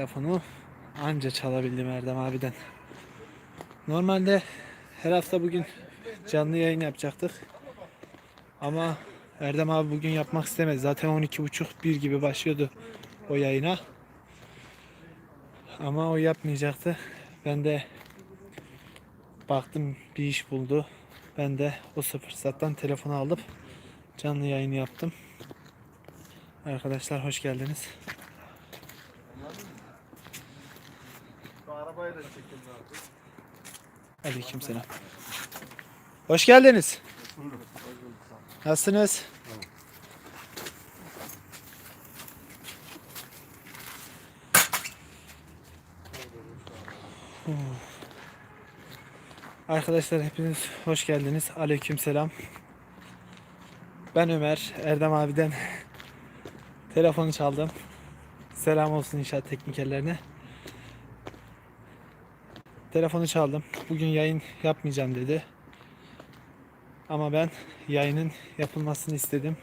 telefonu anca çalabildim Erdem abiden. Normalde her hafta bugün canlı yayın yapacaktık. Ama Erdem abi bugün yapmak istemedi. Zaten 12.30 1 gibi başlıyordu o yayına. Ama o yapmayacaktı. Ben de baktım bir iş buldu. Ben de o fırsattan telefonu alıp canlı yayını yaptım. Arkadaşlar hoş geldiniz. Abi. Aleykümselam. Hoş geldiniz. Nasılsınız? Hmm. Arkadaşlar hepiniz hoş geldiniz. Aleykümselam. Ben Ömer. Erdem abiden telefonu çaldım. Selam olsun inşaat teknikerlerine. Telefonu çaldım. Bugün yayın yapmayacağım dedi. Ama ben yayının yapılmasını istedim.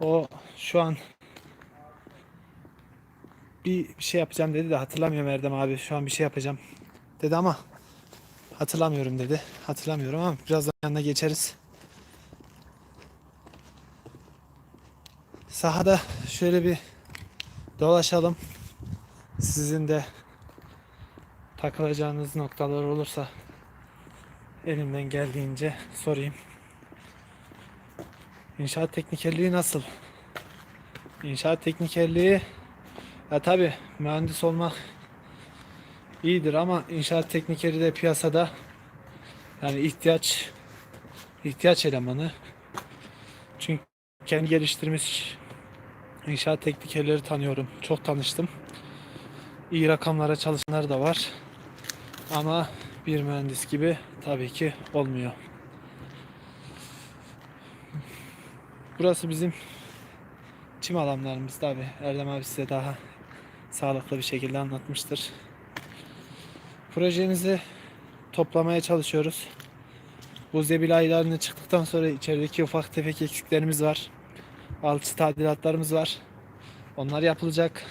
O şu an bir şey yapacağım dedi de hatırlamıyorum Erdem abi. Şu an bir şey yapacağım dedi ama hatırlamıyorum dedi. Hatırlamıyorum ama birazdan yanına geçeriz. Sahada şöyle bir dolaşalım. Sizin de takılacağınız noktalar olursa elimden geldiğince sorayım. İnşaat teknikerliği nasıl? İnşaat teknikerliği ya tabi mühendis olmak iyidir ama inşaat teknikeri de piyasada yani ihtiyaç ihtiyaç elemanı. Çünkü kendi geliştirmiş inşaat teknikerleri tanıyorum. Çok tanıştım iyi rakamlara çalışanlar da var. Ama bir mühendis gibi tabii ki olmuyor. Burası bizim çim alanlarımız tabi. Erdem abi size daha sağlıklı bir şekilde anlatmıştır. Projemizi toplamaya çalışıyoruz. Bu zebil aylarını çıktıktan sonra içerideki ufak tefek eksiklerimiz var. Alçı tadilatlarımız var. Onlar yapılacak.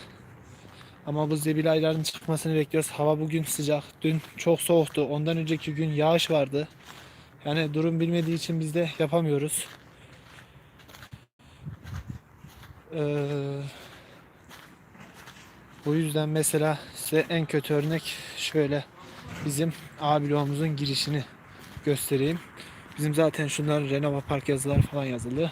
Ama bu zebil aylarının çıkmasını bekliyoruz. Hava bugün sıcak. Dün çok soğuktu. Ondan önceki gün yağış vardı. Yani durum bilmediği için biz de yapamıyoruz. Ee, bu yüzden mesela size en kötü örnek şöyle bizim A girişini göstereyim. Bizim zaten şunların Renova Park yazıları falan yazılı.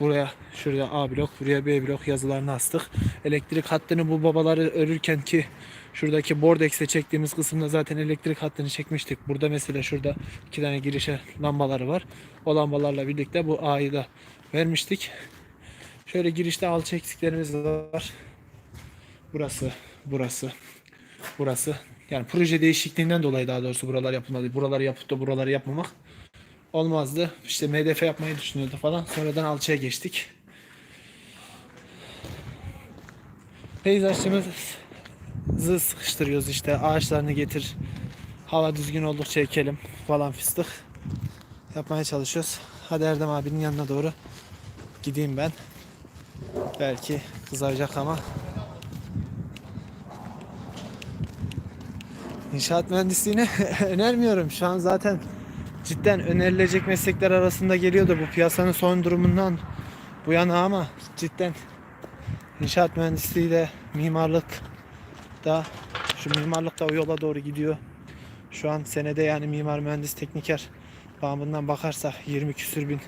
Buraya şuraya A blok, buraya B blok yazılarını astık. Elektrik hattını bu babaları örürken ki şuradaki bordex'e çektiğimiz kısımda zaten elektrik hattını çekmiştik. Burada mesela şurada iki tane girişe lambaları var. O lambalarla birlikte bu A'yı da vermiştik. Şöyle girişte alçı eksiklerimiz var. Burası, burası, burası. Yani proje değişikliğinden dolayı daha doğrusu buralar yapılmadı. Buraları yapıp da buraları yapmamak olmazdı. İşte MDF yapmayı düşünüyordu falan. Sonradan alçıya geçtik. Peyzajımızı sıkıştırıyoruz işte. Ağaçlarını getir. Hava düzgün oldukça ekelim falan fıstık. Yapmaya çalışıyoruz. Hadi Erdem abinin yanına doğru gideyim ben. Belki kızaracak ama İnşaat mühendisliğini önermiyorum. Şu an zaten cidden önerilecek meslekler arasında geliyordu bu piyasanın son durumundan bu yana ama cidden inşaat mühendisliği de mimarlık da şu mimarlık da o yola doğru gidiyor. Şu an senede yani mimar mühendis tekniker bağımından bakarsak 20 küsür bin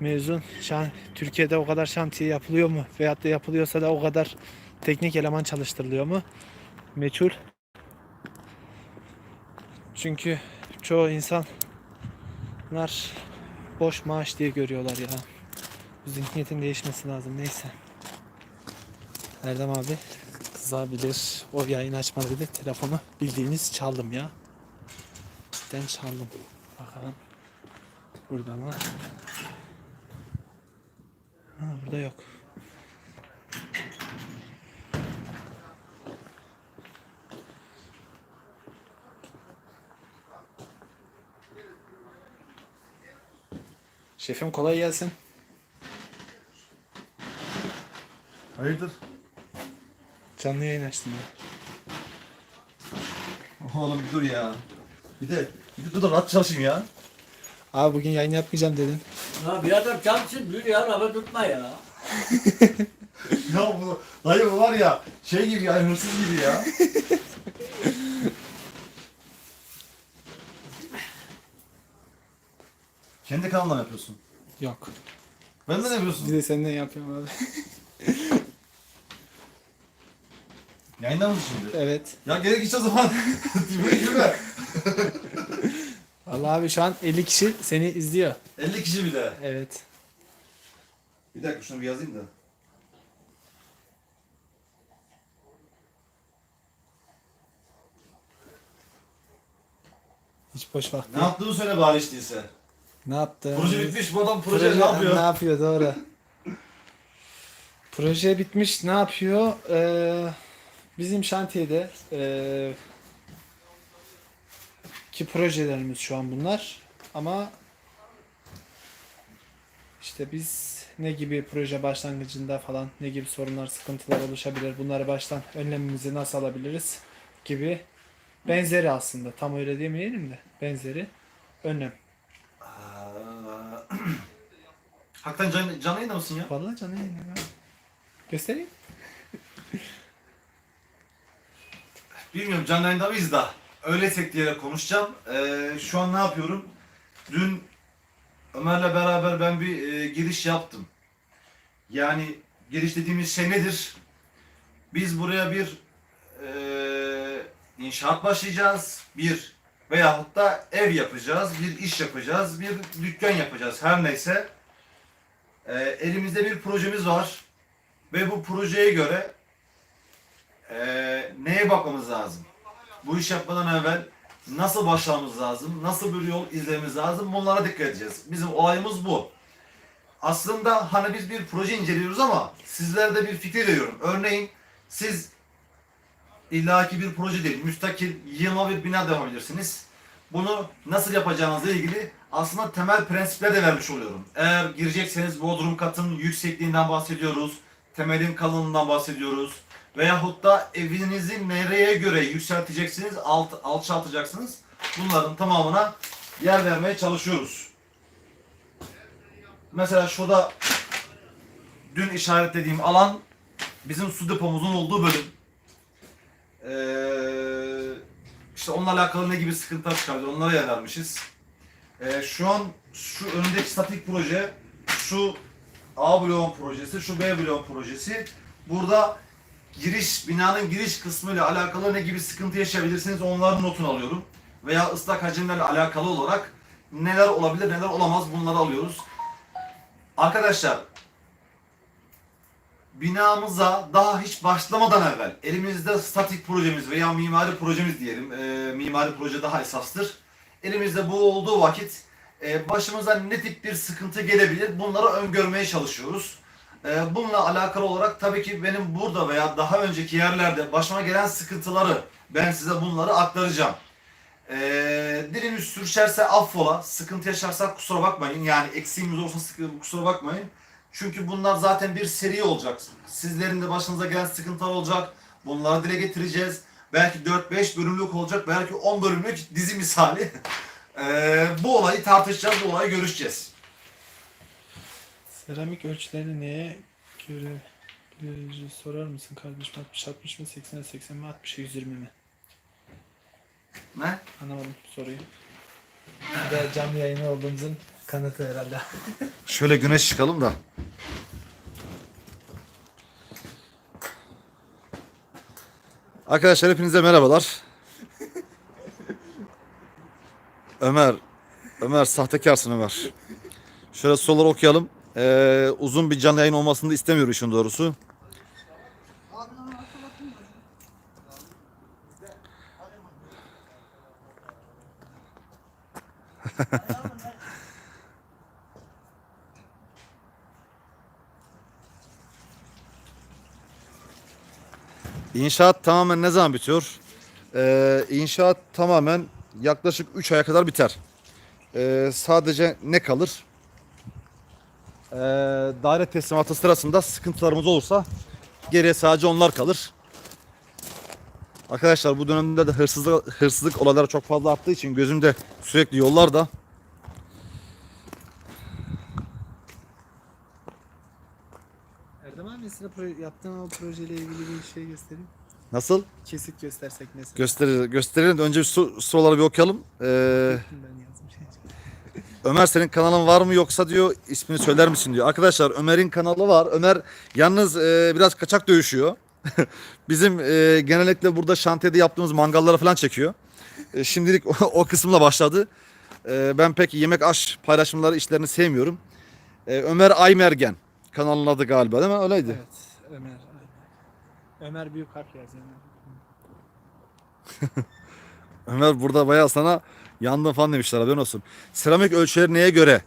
mezun. Şu an Türkiye'de o kadar şantiye yapılıyor mu? Veyahut da yapılıyorsa da o kadar teknik eleman çalıştırılıyor mu? Meçhul. Çünkü çoğu insan Bunlar boş maaş diye görüyorlar ya. Bu zihniyetin değişmesi lazım. Neyse. Erdem abi kızabilir. O yayın açma dedi. Telefonu bildiğiniz çaldım ya. Cidden çaldım. Bakalım. Burada mı? Ha, burada yok. Şefim kolay gelsin. Hayırdır? Canlı yayın açtım ya. Oğlum bir dur ya. Bir de bir de dur da rahat çalışayım ya. Abi bugün yayın yapmayacağım dedin. Ya birader çalışsın bir ya lafı tutma ya. Ya bu dayı bu var ya şey gibi ya hırsız gibi ya. Kendi kanalına mı yapıyorsun? Yok. Ben de ne Bir yapıyorsun? de senden yapıyorum abi. Yayında mısın şimdi? evet. Ya gerek hiç o zaman. Böyle girme. Vallahi abi şu an 50 kişi seni izliyor. 50 kişi bir de. Evet. Bir dakika şunu bir yazayım da. Hiç boş vakti. Ne yaptığını söyle bari hiç değilse. Ne yaptı? Proje bitmiş bu adam proje, ne yapıyor? Ne yapıyor doğru. Proje bitmiş ne yapıyor? Ee, bizim şantiyede ee, ki projelerimiz şu an bunlar ama işte biz ne gibi proje başlangıcında falan ne gibi sorunlar sıkıntılar oluşabilir bunları baştan önlemimizi nasıl alabiliriz gibi benzeri aslında tam öyle demeyelim de benzeri önlem. Hakikaten can, canlı yayında mısın ya? Vallahi canım yayınım ya. Göstereyim. Bilmiyorum canlı yayında mıyız da. Öyleysek diyerek konuşacağım. Ee, şu an ne yapıyorum? Dün Ömer'le beraber ben bir e, giriş yaptım. Yani giriş dediğimiz şey nedir? Biz buraya bir e, inşaat başlayacağız. Bir veyahut da ev yapacağız, bir iş yapacağız, bir dükkan yapacağız her neyse. E, elimizde bir projemiz var ve bu projeye göre e, neye bakmamız lazım? Bu iş yapmadan evvel nasıl başlamamız lazım? Nasıl bir yol izlememiz lazım? Bunlara dikkat edeceğiz. Bizim olayımız bu. Aslında hani biz bir proje inceliyoruz ama sizlere de bir fikir veriyorum. Örneğin siz illaki bir proje değil, müstakil, yığma bir bina yapabilirsiniz. Bunu nasıl yapacağınızla ilgili aslında temel prensipler de vermiş oluyorum. Eğer girecekseniz bodrum katın yüksekliğinden bahsediyoruz, temelin kalınlığından bahsediyoruz. Veyahut da evinizi nereye göre yükselteceksiniz, alt, alçaltacaksınız. Bunların tamamına yer vermeye çalışıyoruz. Mesela şurada dün işaretlediğim alan bizim su depomuzun olduğu bölüm. Ee, işte onunla alakalı ne gibi sıkıntılar çıkabilir onlara yer vermişiz. Ee, şu an şu önündeki statik proje, şu A bloğun projesi, şu B bloğun projesi. Burada giriş, binanın giriş kısmıyla alakalı ne gibi sıkıntı yaşayabilirsiniz onların notunu alıyorum. Veya ıslak hacimlerle alakalı olarak neler olabilir neler olamaz bunları alıyoruz. Arkadaşlar binamıza daha hiç başlamadan evvel elimizde statik projemiz veya mimari projemiz diyelim. e, mimari proje daha esastır. Elimizde bu olduğu vakit e, başımıza ne tip bir sıkıntı gelebilir bunları öngörmeye çalışıyoruz. E, bununla alakalı olarak tabii ki benim burada veya daha önceki yerlerde başıma gelen sıkıntıları ben size bunları aktaracağım. E, dilimiz sürçerse affola, sıkıntı yaşarsak kusura bakmayın. Yani eksiğimiz olsa kusura bakmayın. Çünkü bunlar zaten bir seri olacak. Sizlerin de başınıza gelen sıkıntılar olacak. Bunları dile getireceğiz. Belki 4-5 bölümlük olacak. Belki 10 bölümlük dizi misali. Ee, bu olayı tartışacağız. Bu olayı görüşeceğiz. Seramik ölçülerini neye göre göre sorar mısın kardeşim? 60 60 mı 80 80 mi 60 120 mi? Ne? Anlamadım soruyu. Bir de canlı yayını olduğumuzun kanıtı herhalde. Şöyle güneş çıkalım da. Arkadaşlar hepinize merhabalar. Ömer, Ömer sahtekarsın Ömer. Şöyle soruları okuyalım. Ee, uzun bir canlı yayın olmasını da istemiyor işin doğrusu. İnşaat tamamen ne zaman bitiyor? Ee, inşaat tamamen yaklaşık 3 aya kadar biter. Ee, sadece ne kalır? Ee, daire teslimatı sırasında sıkıntılarımız olursa Geriye sadece onlar kalır. Arkadaşlar bu dönemde de hırsızlık, hırsızlık olayları çok fazla arttığı için gözümde sürekli yollarda. Erdem abi mesela proje, yaptığın o projeyle ilgili bir şey göstereyim. Nasıl? Kesit göstersek mesela. Gösterir, gösterelim de önce bir su, soruları bir okuyalım. Ee, şey. Ömer senin kanalın var mı yoksa diyor ismini söyler misin diyor. Arkadaşlar Ömer'in kanalı var. Ömer yalnız e, biraz kaçak dövüşüyor. Bizim e, genellikle burada şantiyede yaptığımız mangallara falan çekiyor. E, şimdilik o, o kısımla başladı. E, ben pek yemek aş paylaşımları işlerini sevmiyorum. E, Ömer Aymergen kanalın adı galiba değil mi? Öyleydi. Evet Ömer. Ömer büyük harf yazıyor. Ömer burada bayağı sana yandın falan demişler haberin olsun. Seramik ölçüleri neye göre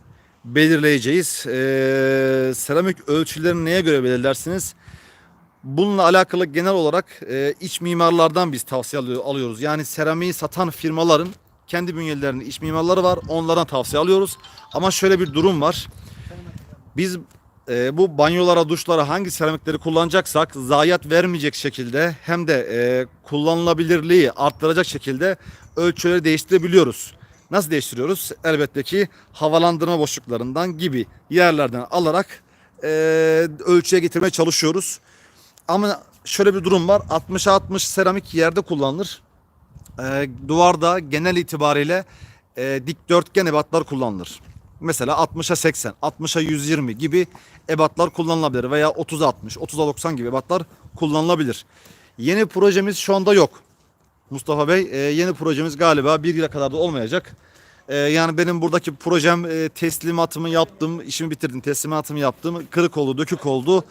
belirleyeceğiz? Ee, seramik ölçülerini neye göre belirlersiniz? Bununla alakalı genel olarak e, iç mimarlardan biz tavsiye alıyor- alıyoruz. Yani seramiği satan firmaların kendi bünyelerinde iç mimarları var. Onlardan tavsiye alıyoruz. Ama şöyle bir durum var. Biz e, bu banyolara, duşlara hangi seramikleri kullanacaksak zayiat vermeyecek şekilde hem de e, kullanılabilirliği arttıracak şekilde ölçüleri değiştirebiliyoruz. Nasıl değiştiriyoruz? Elbette ki havalandırma boşluklarından gibi yerlerden alarak e, ölçüye getirmeye çalışıyoruz. Ama şöyle bir durum var. 60'a 60 seramik yerde kullanılır. E, duvarda genel itibariyle e, dikdörtgen ebatlar kullanılır. Mesela 60'a 80, 60'a 120 gibi ebatlar kullanılabilir veya 30'a 60, 30'a 90 gibi ebatlar kullanılabilir. Yeni projemiz şu anda yok. Mustafa Bey, e, yeni projemiz galiba bir yıla kadar da olmayacak. E, yani benim buradaki projem e, teslimatımı yaptım, işimi bitirdim, teslimatımı yaptım. Kırık oldu, dökük oldu.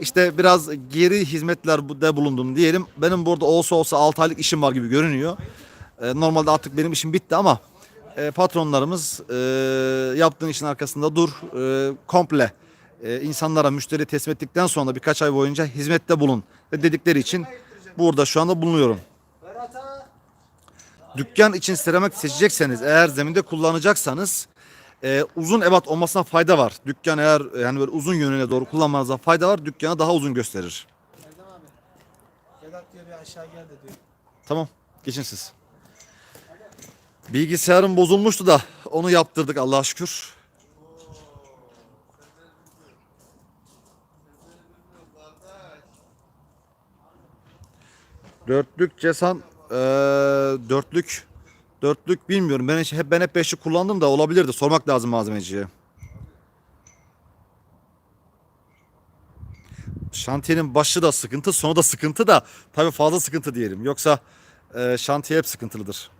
İşte biraz geri hizmetlerde bulundum diyelim. Benim burada olsa olsa 6 aylık işim var gibi görünüyor. E, normalde artık benim işim bitti ama e, patronlarımız e, yaptığın işin arkasında dur e, komple e, insanlara müşteri teslim ettikten sonra birkaç ay boyunca hizmette bulun dedikleri için burada şu anda bulunuyorum. Dükkan için seramik seçecekseniz eğer zeminde kullanacaksanız e, uzun ebat olmasına fayda var. Dükkan eğer yani böyle uzun yönüne doğru kullanmanıza fayda var. Dükkanı daha uzun gösterir. Vedat diyor bir aşağı gel de diyor. Tamam geçin siz. Bilgisayarım bozulmuştu da onu yaptırdık Allah'a şükür. Dörtlük cesan eee, dörtlük dörtlük bilmiyorum. Ben hep ben hep beşli kullandım da olabilirdi. Sormak lazım malzemeciye. Şantiyenin başı da sıkıntı, sonu da sıkıntı da tabii fazla sıkıntı diyelim. Yoksa eee şantiye hep sıkıntılıdır.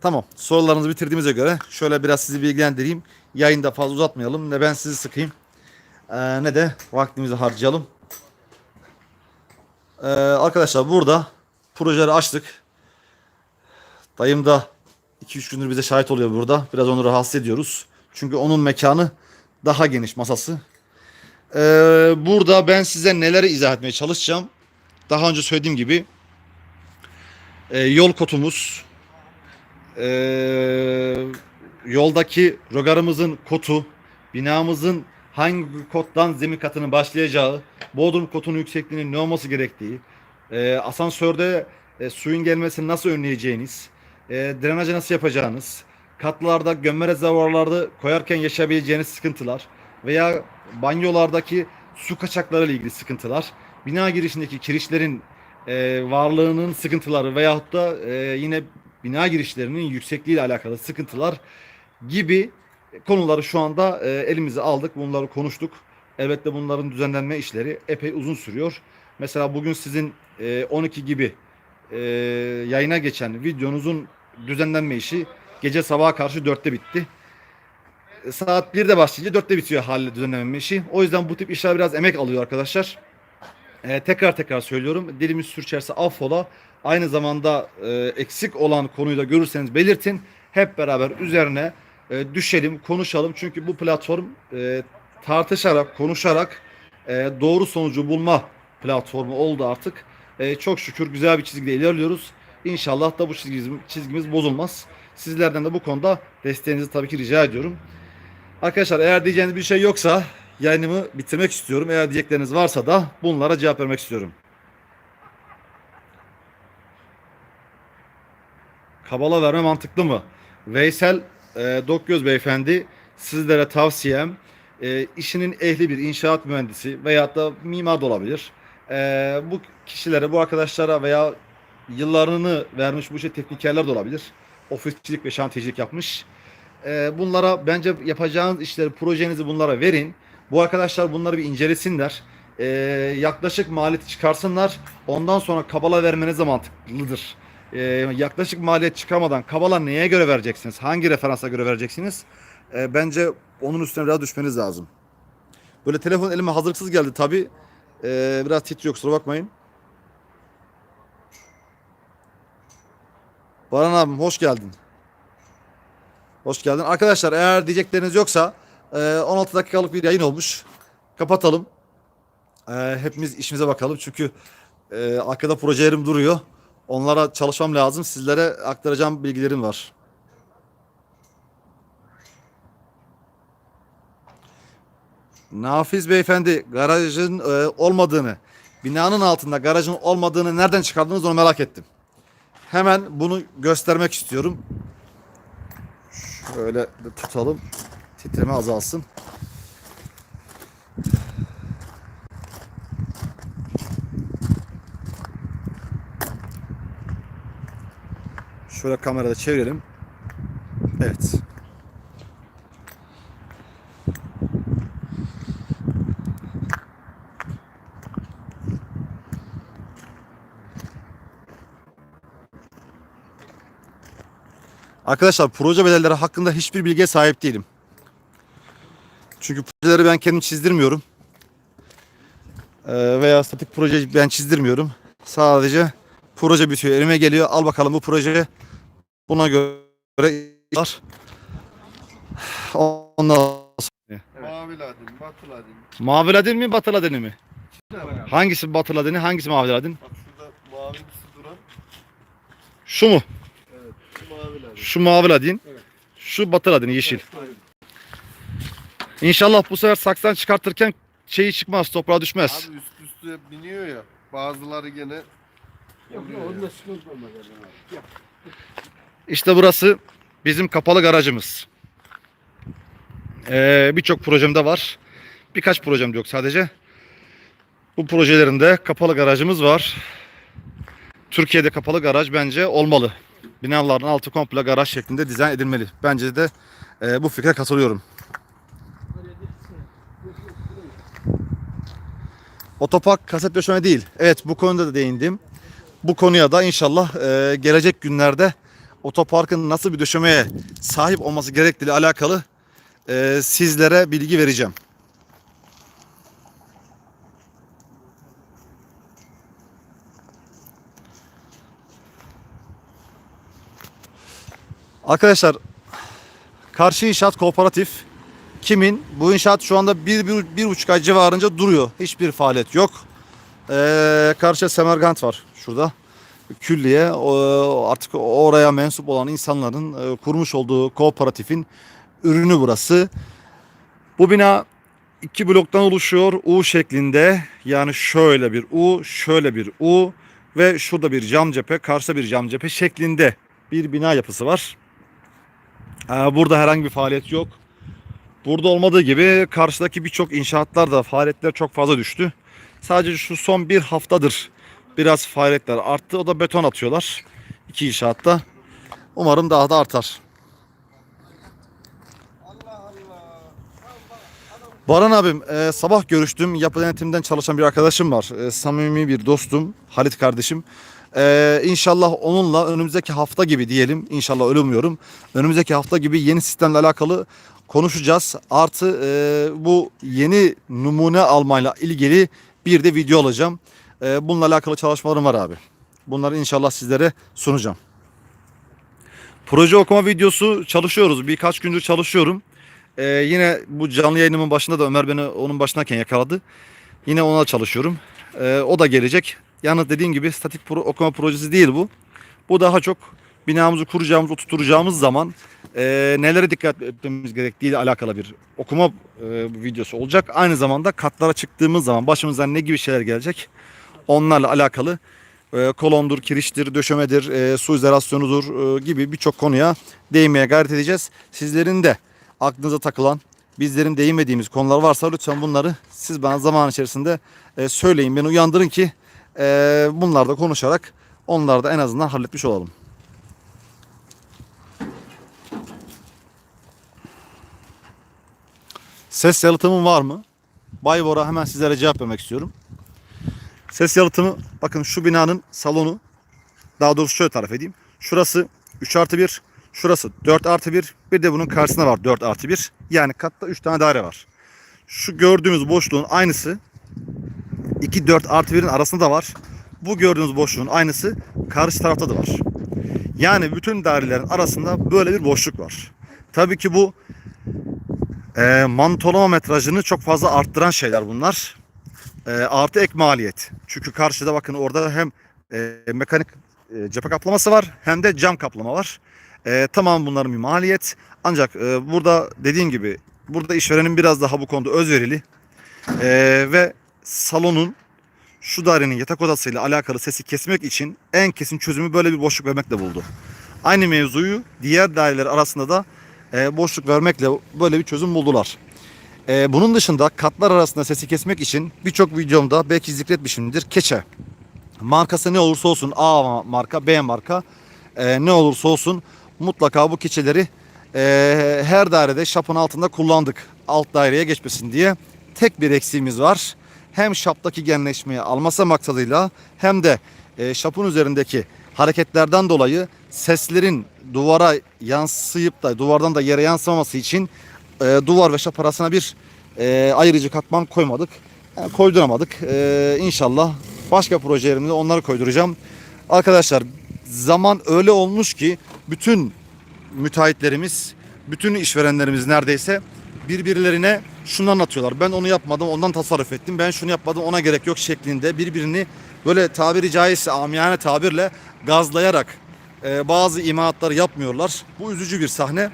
Tamam. Sorularınızı bitirdiğimize göre şöyle biraz sizi bilgilendireyim. Yayında fazla uzatmayalım. Ne ben sizi sıkayım. Ee, ne de vaktimizi harcayalım. Ee, arkadaşlar burada projeleri açtık. Dayım da 2-3 gündür bize şahit oluyor burada. Biraz onu rahatsız ediyoruz. Çünkü onun mekanı daha geniş masası. Ee, burada ben size neleri izah etmeye çalışacağım. Daha önce söylediğim gibi e, yol kotumuz, e, yoldaki rogarımızın kotu, binamızın hangi kottan zemin katının başlayacağı, bodrum kotunun yüksekliğinin ne olması gerektiği, e, asansörde e, suyun gelmesini nasıl önleyeceğiniz, e, drenajı nasıl yapacağınız, katlarda gömme rezervuarlarda koyarken yaşayabileceğiniz sıkıntılar veya banyolardaki su kaçakları ile ilgili sıkıntılar, bina girişindeki kirişlerin e, varlığının sıkıntıları veyahut da e, yine bina girişlerinin yüksekliği ile alakalı sıkıntılar gibi konuları şu anda e, elimize aldık. Bunları konuştuk. Elbette bunların düzenlenme işleri epey uzun sürüyor. Mesela bugün sizin e, 12 gibi e, yayına geçen videonuzun düzenlenme işi gece sabaha karşı 4'te bitti. Saat 1'de başlayınca 4'te bitiyor haliyle düzenlenme işi. O yüzden bu tip işler biraz emek alıyor arkadaşlar. E, tekrar tekrar söylüyorum. Dilimiz sürçerse affola. Aynı zamanda e, eksik olan konuyu da görürseniz belirtin. Hep beraber üzerine e, düşelim, konuşalım. Çünkü bu platform e, tartışarak, konuşarak e, doğru sonucu bulma platformu oldu artık. E, çok şükür güzel bir çizgide ilerliyoruz. İnşallah da bu çizgimiz, çizgimiz bozulmaz. Sizlerden de bu konuda desteğinizi tabii ki rica ediyorum. Arkadaşlar eğer diyeceğiniz bir şey yoksa yayınımı bitirmek istiyorum. Eğer diyecekleriniz varsa da bunlara cevap vermek istiyorum. Kabala verme mantıklı mı? Veysel e, Dokgöz beyefendi sizlere tavsiyem e, işinin ehli bir inşaat mühendisi veyahut da mimar da olabilir. E, bu kişilere, bu arkadaşlara veya yıllarını vermiş bu işe teknikerler de olabilir. Ofisçilik ve şantiyecilik yapmış. E, bunlara bence yapacağınız işleri, projenizi bunlara verin. Bu arkadaşlar bunları bir incelesinler. E, yaklaşık maliyeti çıkarsınlar. Ondan sonra kabala vermeniz de mantıklıdır. E, yaklaşık maliyet çıkamadan kabala neye göre vereceksiniz? Hangi referansa göre vereceksiniz? E, bence onun üstüne biraz düşmeniz lazım. Böyle telefon elime hazırlıksız geldi tabi. E, biraz titriyor kusura bakmayın. Baran abim hoş geldin. Hoş geldin. Arkadaşlar eğer diyecekleriniz yoksa e, 16 dakikalık bir yayın olmuş. Kapatalım. E, hepimiz işimize bakalım çünkü e, arkada projelerim duruyor. Onlara çalışmam lazım. Sizlere aktaracağım bilgilerim var. Nafiz beyefendi garajın e, olmadığını, binanın altında garajın olmadığını nereden çıkardınız onu merak ettim. Hemen bunu göstermek istiyorum. Şöyle tutalım. Titreme azalsın. Şöyle kamerada çevirelim. Evet. Arkadaşlar proje bedelleri hakkında hiçbir bilgiye sahip değilim. Çünkü projeleri ben kendim çizdirmiyorum. Ee, veya statik proje ben çizdirmiyorum. Sadece proje bitiyor elime geliyor. Al bakalım bu proje buna göre var. Ondan sonra- Mavi ladin, batı ladin. Mavi ladin mi batı ladin mi? Hangisi batı ladini hangisi mavi ladin? Bak şurada mavimsi duran Şu mu? şu mavi ladin. Şu mavi ladin. Evet. Şu batı ladini yeşil. Aynen. İnşallah bu sefer saksan çıkartırken şeyi çıkmaz toprağa düşmez. Abi üst üste biniyor ya. Bazıları gene Yok yok onda sıkıntı olmaz. İşte burası bizim kapalı garajımız. Ee, Birçok projemde var. Birkaç projemde yok sadece. Bu projelerinde kapalı garajımız var. Türkiye'de kapalı garaj bence olmalı. Binaların altı komple garaj şeklinde dizayn edilmeli. Bence de e, bu fikre katılıyorum. Otopark kaset değil. Evet bu konuda da değindim. Bu konuya da inşallah e, gelecek günlerde otoparkın nasıl bir döşemeye sahip olması gerektiğiyle alakalı e, sizlere bilgi vereceğim. Arkadaşlar karşı inşaat kooperatif kimin? Bu inşaat şu anda bir, bir, bir buçuk ay civarınca duruyor. Hiçbir faaliyet yok. Ee, karşıda Semergant var şurada külliye artık oraya mensup olan insanların e, kurmuş olduğu kooperatifin ürünü burası. Bu bina iki bloktan oluşuyor. U şeklinde yani şöyle bir U, şöyle bir U ve şurada bir cam cephe, karşıda bir cam cephe şeklinde bir bina yapısı var. Ee, Burada herhangi bir faaliyet yok. Burada olmadığı gibi karşıdaki birçok inşaatlar da faaliyetler çok fazla düştü. Sadece şu son bir haftadır biraz faaliyetler arttı. O da beton atıyorlar. iki inşaatta. Umarım daha da artar. Baran abim e, sabah görüştüm. Yapı denetimden çalışan bir arkadaşım var. E, samimi bir dostum. Halit kardeşim. E, inşallah onunla önümüzdeki hafta gibi diyelim. İnşallah öyle umuyorum. Önümüzdeki hafta gibi yeni sistemle alakalı konuşacağız. Artı e, bu yeni numune almayla ilgili bir de video alacağım. Ee, bununla alakalı çalışmalarım var abi. Bunları inşallah sizlere sunacağım. Proje okuma videosu çalışıyoruz. Birkaç gündür çalışıyorum. Ee, yine bu canlı yayınımın başında da Ömer beni onun başındayken yakaladı. Yine ona çalışıyorum. Ee, o da gelecek. Yalnız dediğim gibi statik pro- okuma projesi değil bu. Bu daha çok binamızı kuracağımız, oturtacağımız zaman e, nelere dikkat etmemiz gerektiği ile alakalı bir okuma e, videosu olacak. Aynı zamanda katlara çıktığımız zaman başımızdan ne gibi şeyler gelecek onlarla alakalı e, kolondur, kiriştir, döşemedir, e, su izolasyonudur e, gibi birçok konuya değinmeye gayret edeceğiz. Sizlerin de aklınıza takılan, bizlerin değinmediğimiz konular varsa lütfen bunları siz bana zaman içerisinde e, söyleyin, beni uyandırın ki e, bunlarda konuşarak onları da en azından halletmiş olalım. Ses yalıtımım var mı? Bay Bora hemen sizlere cevap vermek istiyorum. Ses yalıtımı bakın şu binanın salonu daha doğrusu şöyle tarif edeyim. Şurası 3 artı 1, şurası 4 artı 1, bir de bunun karşısında var 4 artı 1. Yani katta 3 tane daire var. Şu gördüğümüz boşluğun aynısı 2 4 artı 1'in arasında da var. Bu gördüğünüz boşluğun aynısı karşı tarafta da var. Yani bütün dairelerin arasında böyle bir boşluk var. Tabii ki bu e, mantolama metrajını çok fazla arttıran şeyler bunlar. E, artı ek maliyet. Çünkü karşıda bakın orada hem e, mekanik e, cephe kaplaması var hem de cam kaplama var. E, tamam bunların bir maliyet. Ancak e, burada dediğim gibi burada işverenin biraz daha bu konuda özverili e, ve salonun şu dairenin yatak odasıyla alakalı sesi kesmek için en kesin çözümü böyle bir boşluk vermekle buldu. Aynı mevzuyu diğer daireler arasında da e, boşluk vermekle böyle bir çözüm buldular. E, bunun dışında katlar arasında sesi kesmek için birçok videomda belki zikretmişimdir. Keçe. Markası ne olursa olsun A marka B marka e, ne olursa olsun mutlaka bu keçeleri her dairede şapın altında kullandık. Alt daireye geçmesin diye. Tek bir eksiğimiz var. Hem şaptaki genleşmeyi alması maksadıyla hem de e, şapın üzerindeki hareketlerden dolayı seslerin duvara yansıyıp da duvardan da yere yansımaması için e, duvar ve şap arasına bir e, ayırıcı katman koymadık. Yani koyduramadık. E, inşallah başka projelerimde onları koyduracağım. Arkadaşlar zaman öyle olmuş ki bütün müteahhitlerimiz, bütün işverenlerimiz neredeyse birbirlerine şunu anlatıyorlar. Ben onu yapmadım, ondan tasarruf ettim. Ben şunu yapmadım, ona gerek yok şeklinde birbirini böyle tabiri caizse amiyane tabirle gazlayarak e, bazı imalatları yapmıyorlar. Bu üzücü bir sahne.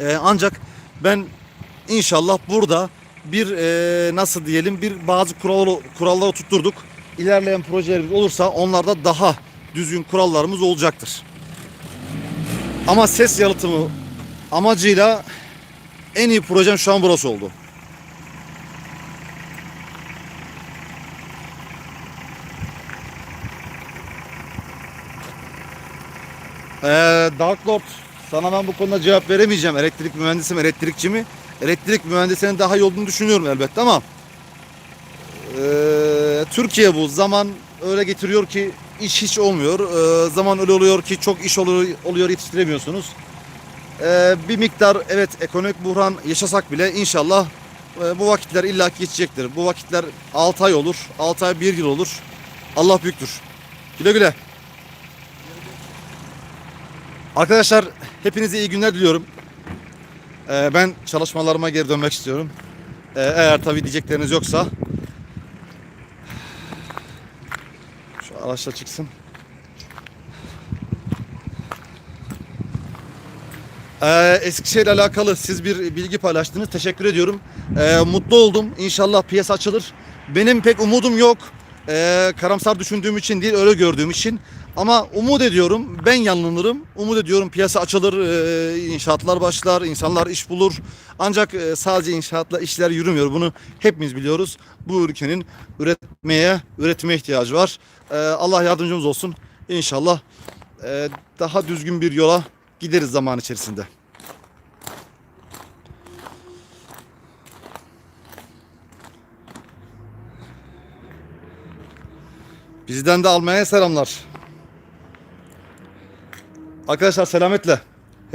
E, ancak ben inşallah burada bir e, nasıl diyelim bir bazı kuralları kuralları tutturduk. İlerleyen projelerimiz olursa onlarda daha düzgün kurallarımız olacaktır. Ama ses yalıtımı amacıyla en iyi projem şu an burası oldu. Ee, Dark Lord sana ben bu konuda cevap veremeyeceğim. Elektrik mühendisim, elektrikçi mi? Elektrik mühendisinin daha iyi olduğunu düşünüyorum elbette ama ee, Türkiye bu. Zaman öyle getiriyor ki iş hiç olmuyor. Ee, zaman öyle oluyor ki çok iş oluyor, oluyor yetiştiremiyorsunuz. Ee, bir miktar evet ekonomik buhran yaşasak bile inşallah e, bu vakitler illaki geçecektir. Bu vakitler 6 ay olur, 6 ay 1 yıl olur. Allah büyüktür. Güle güle. Arkadaşlar hepinize iyi günler diliyorum. Ee, ben çalışmalarıma geri dönmek istiyorum. Ee, eğer tabii diyecekleriniz yoksa şu araçla çıksın. Ee, Eskişehir'le alakalı siz bir bilgi paylaştınız. Teşekkür ediyorum. Ee, mutlu oldum. İnşallah piyasa açılır. Benim pek umudum yok. Ee, karamsar düşündüğüm için değil, öyle gördüğüm için. Ama umut ediyorum. Ben yanılırım. Umut ediyorum piyasa açılır, e, inşaatlar başlar, insanlar iş bulur. Ancak e, sadece inşaatla işler yürümüyor. Bunu hepimiz biliyoruz. Bu ülkenin üretmeye, üretime ihtiyacı var. Ee, Allah yardımcımız olsun. İnşallah e, daha düzgün bir yola gideriz zaman içerisinde. Bizden de almaya selamlar. Arkadaşlar selametle.